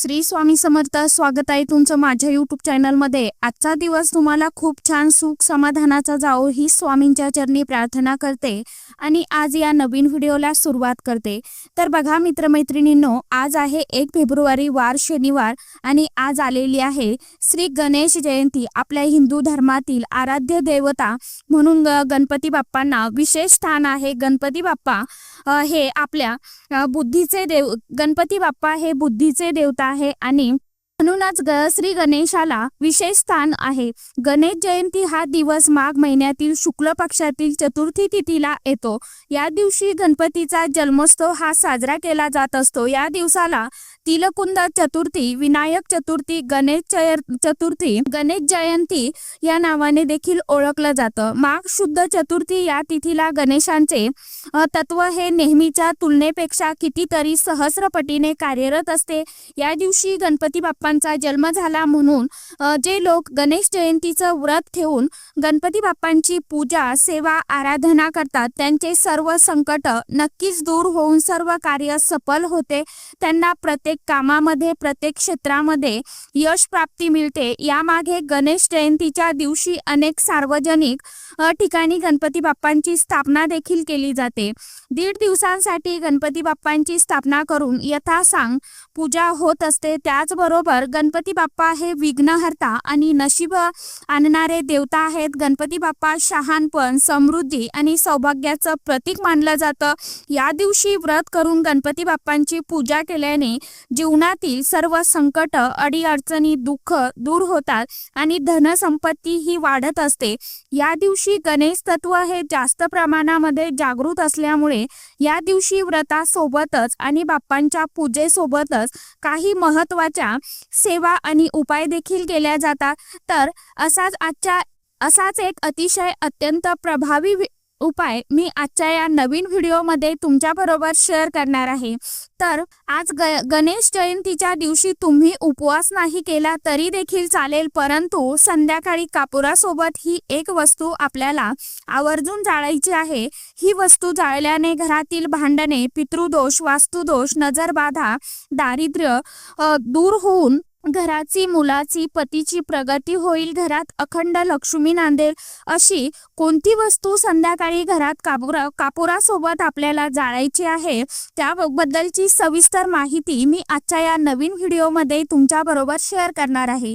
श्री स्वामी समर्थ स्वागत आहे तुमचं माझ्या युट्यूब चॅनलमध्ये आजचा दिवस तुम्हाला खूप छान सुख समाधानाचा जाओ ही स्वामींच्या चरणी प्रार्थना करते आणि आज या नवीन व्हिडिओला सुरुवात करते. तर बघा मित्रमैत्रिणींनो आज आहे एक फेब्रुवारी वार शनिवार आणि आज आलेली आहे श्री गणेश जयंती आपल्या हिंदू धर्मातील आराध्य देवता म्हणून गणपती बाप्पांना विशेष स्थान आहे. गणपती बाप्पा हे आपल्या बुद्धीचे देव गणपती बाप्पा हे बुद्धीचे देवता आहे आणि म्हणूनच ग श्री गणेशाला विशेष स्थान आहे. गणेश जयंती हा दिवस माघ महिन्यातील शुक्ल पक्षातील चतुर्थी तिथीला येतो. या दिवशी गणपतीचा जन्मोत्सव हा साजरा केला जात असतो. या दिवसाला तिलकुंद चतुर्थी विनायक चतुर्थी गणेश चतुर्थी गणेश जयंती या नावाने देखील ओळखलं जातं. माघ शुद्ध चतुर्थी या तिथीला गणेशांचे तत्व हे नेहमीच्या तुलनेपेक्षा कितीतरी सहस्रपटीने कार्यरत असते. या दिवशी गणपती बाप्पा बाप्पांचा जन्म झाला म्हणून जे लोक गणेश जयंतीचं व्रत ठेवून गणपती बाप्पांची पूजा सेवा आराधना करतात त्यांचे सर्व संकट नक्कीच दूर होऊन सर्व कार्य सफल होते. त्यांना प्रत्येक कामामध्ये प्रत्येक क्षेत्रामध्ये यश प्राप्ती मिळते. यामागे गणेश जयंतीच्या दिवशी अनेक सार्वजनिक ठिकाणी गणपती बाप्पांची स्थापना देखील केली जाते. दीड दिवसांसाठी गणपती बाप्पांची स्थापना करून यथासांग पूजा होत असते. त्याचबरोबर गणपती बाप्पा हे विघ्नहर्ता आणि नशीब आणणारे देवता आहेत. गणपती बाप्पा शहाणपण समृद्धी आणि सौभाग्याचं प्रतीक मानलं जातं. या दिवशी व्रत करून गणपती बाप्पांची पूजा केल्याने जीवनातील सर्व संकट अडीअडचणी दुःख दूर होतात आणि धनसंपत्ती ही वाढत असते. या दिवशी गणेश तत्व हे जास्त प्रमाणामध्ये जागृत असल्यामुळे या दिवशी व्रतासोबतच आणि बाप्पांच्या पूजेसोबतच काही महत्त्वाच्या सेवा आणि उपाय देखील केल्या जातात. तर असाच आजच्या असाच एक अतिशय अत्यंत प्रभावी उपाय मी आजच्या या नवीन व्हिडिओमध्ये तुमच्याबरोबर शेअर करणार आहे. तर आज ग गणेश जयंतीच्या दिवशी तुम्ही उपवास नाही केला तरी देखील चालेल परंतु संध्याकाळी कापुरासोबत ही एक वस्तू आपल्याला आवर्जून जाळायची आहे. ही वस्तू जाळल्याने घरातील भांडणे पितृदोष वास्तुदोष नजरबाधा दारिद्र्य दूर होऊन घराची मुलाची पतीची प्रगती होईल घरात अखंड लक्ष्मी नांदेल अशी कोणती वस्तू संध्याकाळी घरात कापुरा कापुरासोबत आपल्याला जाळायची आहे त्याबद्दलची सविस्तर माहिती मी आजच्या या नवीन व्हिडिओमध्ये तुमच्याबरोबर शेअर करणार आहे.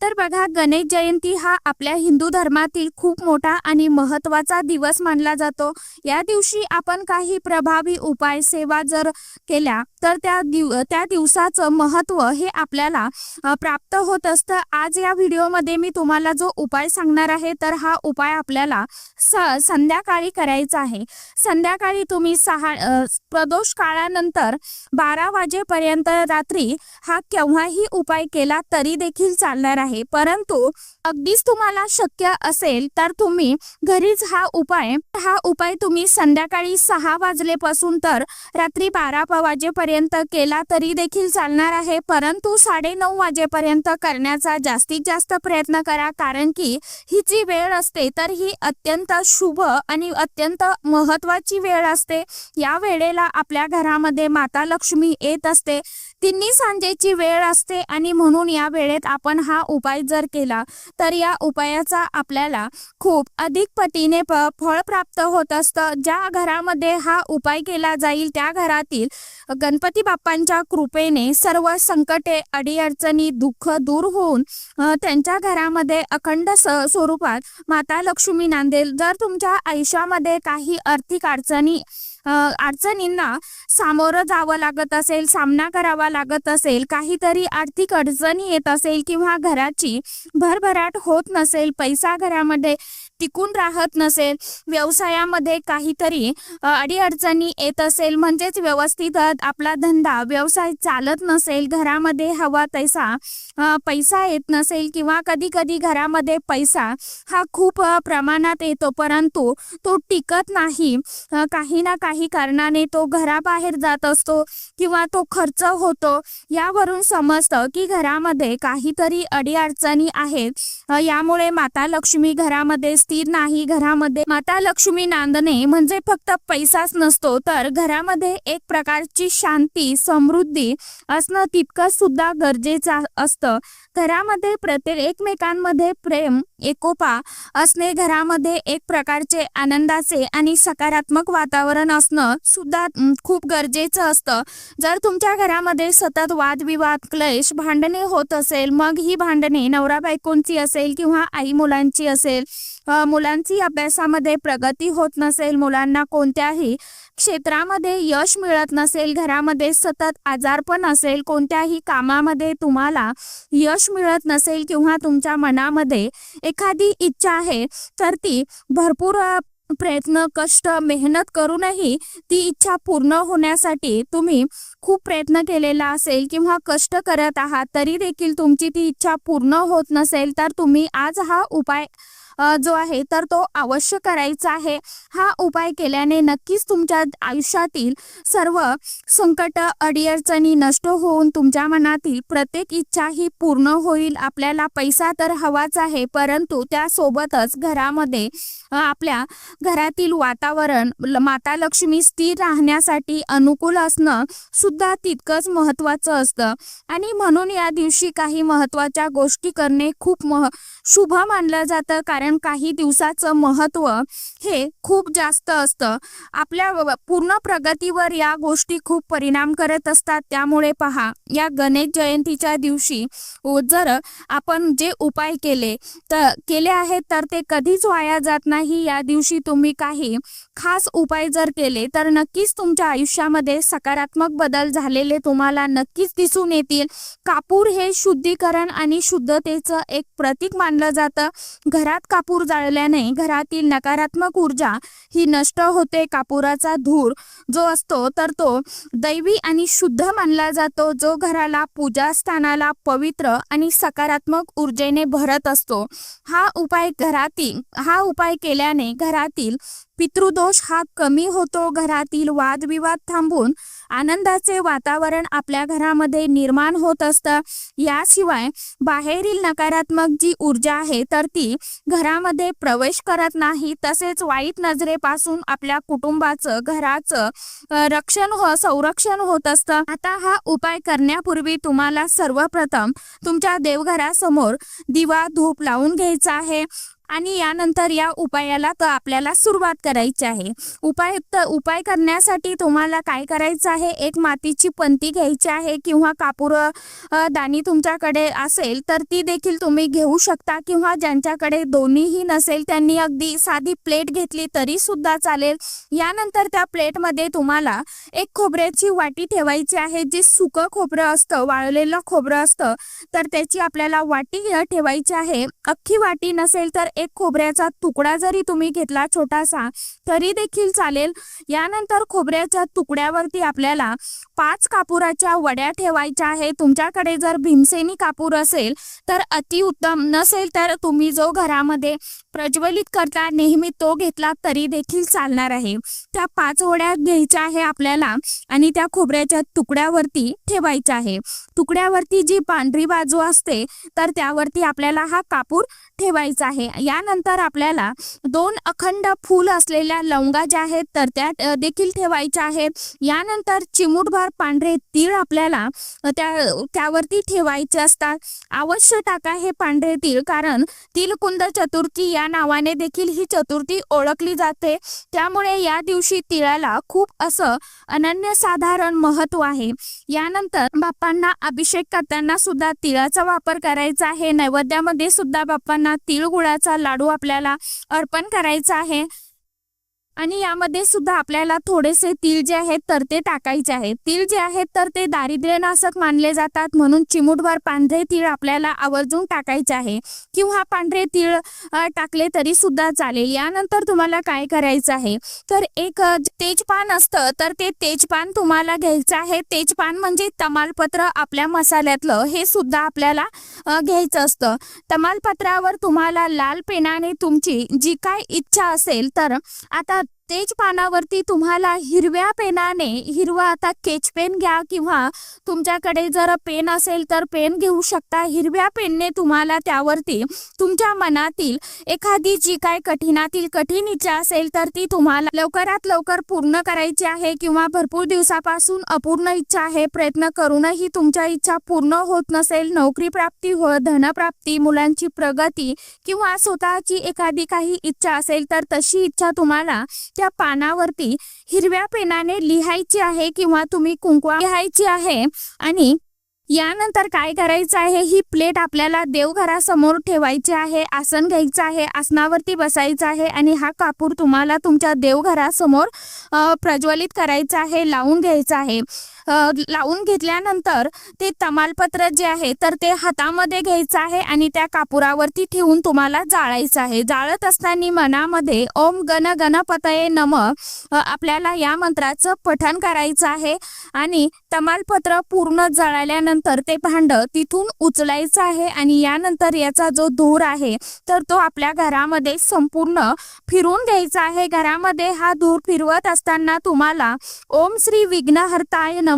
तर बघा गणेश जयंती हा आपल्या हिंदू धर्मातील खूप मोठा आणि महत्त्वाचा दिवस मानला जातो. या दिवशी आपण काही प्रभावी उपाय सेवा जर केल्या तर त्या दिव त्या दिवसाचं महत्त्व हे आपल्याला प्राप्त होत असतं. आज या व्हिडिओमध्ये मी तुम्हाला जो उपाय सांगणार आहे तर हा उपाय आपल्याला स संध्याकाळी करायचा आहे. संध्याकाळी तुम्ही सहा प्रदोष काळानंतर बारा वाजेपर्यंत रात्री हा केव्हाही उपाय केला तरी देखील चालणार आहे. परंतु अगदीच तुम्हाला शक्य असेल तर तुम्ही घरीच हा उपाय हा उपाय तुम्ही संध्याकाळी सहा वाजलेपासून तर रात्री बारा वाजेपर्यंत केला तरी देखील चालणार आहे. परंतु साडे नऊ वाजेपर्यंत करण्याचा जास्तीत जास्त प्रयत्न करा. कारण की ही जी वेळ असते तर ही अत्यंत शुभ आणि अत्यंत महत्वाची वेळ असते. या वेळेला आपल्या घरामध्ये माता लक्ष्मी येत असते. तिन्ही सांजेची वेळ असते आणि म्हणून या वेळेत आपण हा उपाय जर केला तर या उपायाचा आपल्याला खूप अधिक पटीने फळ प्राप्त होत असतं. ज्या घरामध्ये हा उपाय केला जाईल त्या घरातील गणपती बाप्पांच्या कृपेने सर्व संकटे अडीअडचणी दुःख दूर होऊन त्यांच्या घरामध्ये अखंड स्वरूपात माता लक्ष्मी नांदेल. जर तुमच्या आयुष्यामध्ये काही आर्थिक अडचणी अडचणींना सामोरं जावं लागत असेल सामना करावा लागत असेल काहीतरी आर्थिक अडचणी येत असेल किंवा घराची भरभराट होत नसेल पैसा घरामध्ये टिकून राहत नसेल व्यवसायामध्ये काहीतरी अडीअडचणी येत असेल म्हणजेच व्यवस्थित आपला धंदा व्यवसाय चालत नसेल घरामध्ये हवा तैसा पैसा येत नसेल किंवा कधी कधी घरामध्ये पैसा हा खूप प्रमाणात येतो परंतु तो टिकत नाही. काही ना काही काही कारणाने तो घराबाहेर जात असतो किंवा तो खर्च होतो यावरून समजतं की घरामध्ये काहीतरी अडीअडचणी आहेत. यामुळे माता लक्ष्मी घरामध्ये स्थिर नाही. घरामध्ये माता लक्ष्मी नांदणे म्हणजे फक्त पैसाच नसतो तर घरामध्ये एक प्रकारची शांती समृद्धी असणं तितकं सुद्धा गरजेचं असतं. घरामध्ये प्रत्येक एकमेकांमध्ये प्रेम एकोपा असणे घरामध्ये एक प्रकारचे आनंदाचे आणि सकारात्मक वातावरण असणं सुद्धा खूप गरजेचं असतं. जर तुमच्या घरामध्ये सतत वादविवाद क्लेश भांडणे होत असेल मग ही भांडणे नवरा बायकोंची असेल किंवा आई मुलांची असेल मुलांची अभ्यासामध्ये प्रगती होत नसेल मुलांना कोणत्याही क्षेत्रामध्ये यश मिळत नसेल घरामध्ये सतत आजारपण असेल कोणत्याही कामामध्ये तुम्हाला यश मिळत नसेल किंवा तुमच्या मनामध्ये एखादी इच्छा आहे तर ती भरपूर प्रयत्न कष्ट मेहनत करूनही ती इच्छा पूर्ण होण्यासाठी तुम्ही खूप प्रयत्न केलेला असेल किंवा कष्ट करत आहात तरी देखील तुमची ती इच्छा पूर्ण होत नसेल तर तुम्ही आज हा उपाय जो आहे तर तो अवश्य करायचा आहे. हा उपाय केल्याने नक्कीच तुमच्या आयुष्यातील सर्व संकट अडीअडचणी नष्ट होऊन तुमच्या मनातील प्रत्येक इच्छा ही पूर्ण होईल. आपल्याला पैसा तर हवाच आहे परंतु त्यासोबतच घरामध्ये आपल्या घरातील वातावरण माता लक्ष्मी स्थिर राहण्यासाठी अनुकूल असणं सुद्धा तितकंच महत्त्वाचं असतं. आणि म्हणून या दिवशी काही महत्त्वाच्या गोष्टी करणे खूप मह शुभ मानलं जातं. कारण काही दिवसाचं महत्त्व हे खूप जास्त असतं. आपल्या पूर्ण प्रगतीवर या गोष्टी खूप परिणाम करत असतात. त्यामुळे पहा या गणेश जयंतीच्या दिवशी जर आपण जे उपाय केले तर केले आहेत तर ते कधीच वाया जात नाही. या दिवशी तुम्ही काही खास उपाय जर केले तर नक्कीच तुमच्या आयुष्यामध्ये सकारात्मक बदल झालेले तुम्हाला नक्कीच दिसून येतील. कापूर हे शुद्धीकरण आणि शुद्धतेचं एक प्रतीक मानलं जातं. घरात कापूर जाळल्याने घरातील नकारात्मक ऊर्जा ही नष्ट होते. कापुराचा धूर जो असतो तर तो दैवी आणि शुद्ध मानला जातो जो घराला पूजास्थानाला पवित्र आणि सकारात्मक ऊर्जेने भरत असतो. हा उपाय घरातील हा उपाय केल्याने घरातील पितृदोष हा कमी होतो घरातील वादविवाद थांबून आनंदाचे वातावरण आपल्या घरामध्ये निर्माण होत असतं. याशिवाय बाहेरील नकारात्मक जी ऊर्जा आहे तर ती घरामध्ये प्रवेश करत नाही. तसेच वाईट नजरेपासून आपल्या कुटुंबाचं घराचं रक्षण हो संरक्षण होत असतं. आता हा उपाय करण्यापूर्वी तुम्हाला सर्वप्रथम तुमच्या देवघरासमोर दिवा धूप लावून घ्यायचा आहे. आणि यानंतर या उपायाला तर आपल्याला सुरुवात करायची आहे. उपाय तर उपाय करण्यासाठी तुम्हाला काय करायचं आहे? एक मातीची पंती घ्यायची आहे किंवा कापूर दाणी तुमच्याकडे असेल तर ती देखील तुम्ही घेऊ शकता किंवा ज्यांच्याकडे दोन्हीही नसेल त्यांनी अगदी साधी प्लेट घेतली तरी सुद्धा चालेल. यानंतर त्या प्लेटमध्ये तुम्हाला एक खोबऱ्याची वाटी ठेवायची आहे जी सुकं खोबरं असतं वाळलेलं खोबरं असतं. तर त्याची आपल्याला वाटी ठेवायची आहे. अख्खी वाटी नसेल तर एक खोबऱ्याचा तुकडा जरी तुम्ही घेतला छोटासा तरी देखील चालेल. यानंतर खोबऱ्याच्या तुकड्यावरती आपल्याला पाच कापुराच्या वड्या ठेवायच्या आहे तुमच्याकडे जर भीमसेनी कापूर असेल तर अतिउत्तम नसेल तर तुम्ही जो घरामध्ये प्रज्वलित करता नेहमी तो घेतला तरी देखील चालणार आहे. त्या पाच वड्या घ्यायच्या आहे आपल्याला आणि त्या खोबऱ्याच्या तुकड्यावरती ठेवायच्या आहे. तुकड्यावरती जी पांढरी बाजू असते तर त्यावरती आपल्याला हा कापूर ठेवायचा आहे. यानंतर आपल्याला दोन अखंड फूल असलेल्या लवंगा ज्या आहेत तर त्या देखील ठेवायच्या आहेत. यानंतर चिमूटभर पांढरे तीळ आपल्याला त्या त्यावरती ठेवायचे असतात. अवश्य टाका हे पांढरे तीळ कारण तिलकुंद चतुर्थी या नावाने देखील ही चतुर्थी ओळखली जाते. त्यामुळे या दिवशी तिळाला खूप असं अनन्यसाधारण महत्त्व आहे. यानंतर बाप्पांना अभिषेक करताना सुद्धा तिळाचा वापर करायचा आहे. नैवेद्यामध्ये सुद्धा बाप्पांना तिळगुळाचा लाडू आपल्याला अर्पण करायचा आहे. आणि यामध्ये सुद्धा आपल्याला थोडेसे तीळ जे आहेत तर ते टाकायचे आहेत. तीळ जे आहेत तर ते दारिद्र्यनाशक मानले जातात. म्हणून चिमूटभर पांढरे तीळ आपल्याला आवर्जून टाकायचे आहे. किंवा पांढरे तीळ टाकले तरी सुद्धा चालेल. यानंतर तुम्हाला काय करायचं आहे? तर एक तेजपान असतं तर ते तेजपान तुम्हाला घ्यायचं आहे. तेजपान म्हणजे तमालपत्र आपल्या मसाल्यातलं हे सुद्धा आपल्याला घ्यायचं असतं. तमालपत्रावर तुम्हाला लाल पेनाने तुमची जी काय इच्छा असेल तर आता तेज पानावरती तुम्हाला हिरव्या पेनाने हिरवा आता केच पेन घ्या किंवा तुमच्याकडे जर पेन असेल तर पेन घेऊ शकता. हिरव्या पेनने तुम्हाला त्यावरती तुमच्या मनातील एखादी जी काय कठीणातील कठीण इच्छा असेल तर ती तुम्हाला लवकरात लवकर पूर्ण करायची आहे किंवा भरपूर दिवसापासून अपूर्ण इच्छा आहे. प्रयत्न करूनही तुमच्या इच्छा पूर्ण होत नसेल नोकरी प्राप्ती हो धनप्राप्ती मुलांची प्रगती किंवा स्वतःची एखादी काही इच्छा असेल तर तशी इच्छा तुम्हाला त्या पानावरती हिरव्या पेनाने लिहायची आहे किंवा तुम्ही कुंकवा लिहायची आहे आणि यानंतर काय करायचं आहे? ही प्लेट आपल्याला देवघरासमोर ठेवायची आहे आसन घ्यायचं आहे आसनावरती बसायचं आहे आणि हा कापूर तुम्हाला तुमच्या देवघरासमोर प्रज्वलित करायचा आहे लावून घ्यायचा आहे. लावून घेतल्यानंतर ते तमालपत्र जे आहे तर ते हातामध्ये घ्यायचं आहे आणि त्या कापुरावरती ठेवून तुम्हाला जाळायचं आहे. जाळत असताना मनामध्ये ओम गण गणपतये नम आपल्याला या मंत्राचं पठण करायचं आहे आणि तमालपत्र पूर्ण जळाल्यानंतर ते भांड तिथून उचलायचं आहे आणि यानंतर याचा जो धूर आहे तर तो आपल्या घरामध्ये संपूर्ण फिरून घ्यायचा आहे. घरामध्ये हा धूर फिरवत असताना तुम्हाला ओम श्री विघ्नहर्ताय नम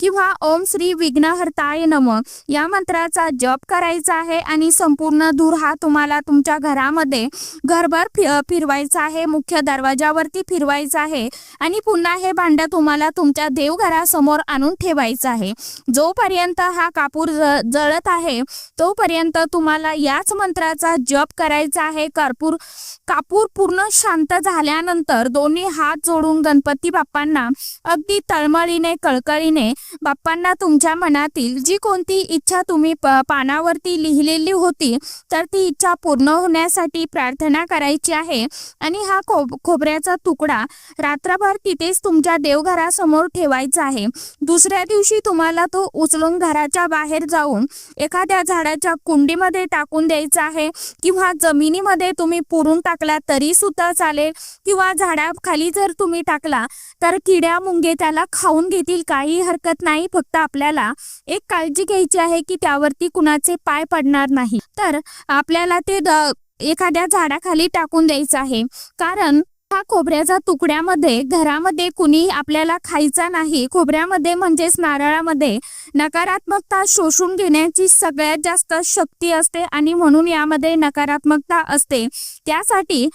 किंवा ओम श्री विघ्नहर्ताय नम या मंत्राचा जप करायचा आहे आणि संपूर्ण धूर हा तुम्हाला तुमच्या घरामध्ये घरभर फि फिरवायचा आहे. मुख्य दरवाजावरती फिरवायचा आहे आणि पुन्हा हे भांड तुम्हाला तुमच्या देवघरासमोर आणून ठेवायचं आहे. जोपर्यंत हा कापूर जळत आहे तोपर्यंत तुम्हाला याच मंत्राचा जप करायचा आहे. कर्पूर कापूर पूर्ण शांत झाल्यानंतर दोन्ही हात जोडून गणपती बाप्पांना अगदी तळमळीने कळकळ कळकळीने बाप्पांना तुमच्या मनातील जी कोणती इच्छा तुम्ही पानावरती लिहिलेली होती तर ती इच्छा पूर्ण होण्यासाठी प्रार्थना करायची आहे. आणि हा खोब खोबऱ्याचा तुकडा रात्रभर तिथेच तुमच्या देवघरासमोर ठेवायचा आहे. दुसऱ्या दिवशी तुम्हाला तो उचलून घराच्या बाहेर जाऊन एखाद्या झाडाच्या कुंडीमध्ये टाकून द्यायचा आहे किंवा जमिनीमध्ये तुम्ही पुरून टाकला तरी सुद्धा चालेल किंवा झाडाखाली जर तुम्ही टाकला तर किड्या मुंगे त्याला खाऊन घेतील का? काही हरकत नाही फक्त आपल्याला एक काळजी घ्यायची आहे की त्यावरती कुणाचे पाय पडणार नाही. तर आपल्याला ते द- एखाद्या झाडाखाली टाकून द्यायचं आहे. कारण हा खोबऱ्याचा तुकड्यामध्ये घरामध्ये कुणी आपल्याला खायचा नाही? खोबऱ्यामध्ये म्हणजेच नारळामध्ये नकारात्मकता शोषून घेण्याची सगळ्यात जास्त शक्ती असते आणि म्हणून यामध्ये नकारात्मकता असते. त्यासाठी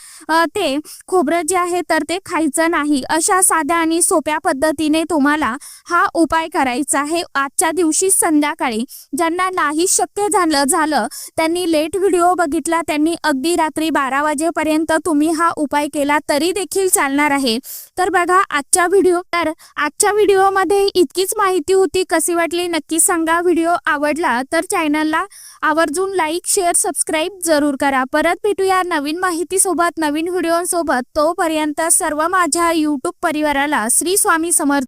ते खोबरं जे आहे तर ते खायचं नाही. अशा साध्या आणि सोप्या पद्धतीने तुम्हाला हा उपाय करायचा आहे. आजच्या दिवशी संध्याकाळी ज्यांना नाही शक्य झालं झालं त्यांनी लेट व्हिडिओ बघितला त्यांनी अगदी रात्री बारा वाजेपर्यंत तुम्ही हा उपाय केला तरी देखील चालणार आहे. तर बघा आजच्या व्हिडिओ तर आजच्या व्हिडिओमध्ये इतकीच माहिती होती. कशी वाटली नक्की सांगा. व्हिडिओ आवडला तर चॅनलला आवर्जून लाईक शेअर सबस्क्राईब जरूर करा. परत भेटूया नवीन माहितीसोबत नवीन व्हिडिओसोबत तोपर्यंत सर्व माझ्या यूट्यूब परिवाराला श्री स्वामी समर्थ.